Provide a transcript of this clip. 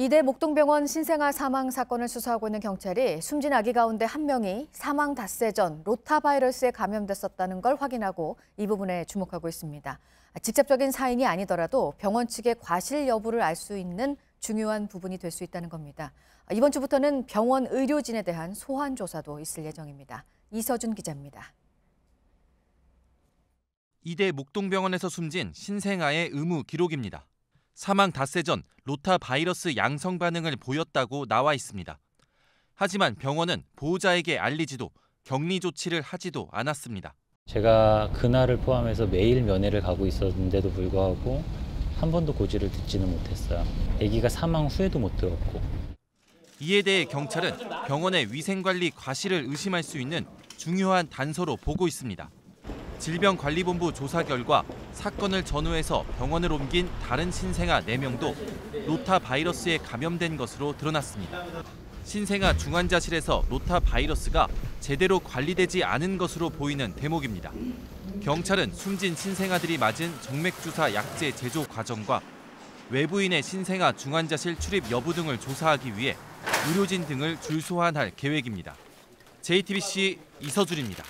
이대 목동병원 신생아 사망 사건을 수사하고 있는 경찰이 숨진 아기 가운데 한 명이 사망 닷새 전 로타바이러스에 감염됐었다는 걸 확인하고 이 부분에 주목하고 있습니다. 직접적인 사인이 아니더라도 병원 측의 과실 여부를 알 수 있는 중요한 부분이 될 수 있다는 겁니다. 이번 주부터는 병원 의료진에 대한 소환 조사도 있을 예정입니다. 이서준 기자입니다. 이대 목동병원에서 숨진 신생아의 의무 기록입니다. 사망 닷새 전 로타 바이러스 양성 반응을 보였다고 나와 있습니다. 하지만 병원은 보호자에게 알리지도 격리 조치를 하지도 않았습니다. 제가 그날을 포함해서 매일 면회를 가고 있었는데도 불구하고 한 번도 고지를 듣지는 못했어요. 아기가 사망 후에도 못 들었고 이에 대해 경찰은 병원의 위생관리 과실을 의심할 수 있는 중요한 단서로 보고 있습니다. 질병관리본부 조사 결과 사건을 전후해서 병원을 옮긴 다른 신생아 4명도 로타 바이러스에 감염된 것으로 드러났습니다. 신생아 중환자실에서 로타 바이러스가 제대로 관리되지 않은 것으로 보이는 대목입니다. 경찰은 숨진 신생아들이 맞은 정맥주사 약제 제조 과정과 외부인의 신생아 중환자실 출입 여부 등을 조사하기 위해 의료진 등을 줄 소환할 계획입니다. JTBC 이서준입니다.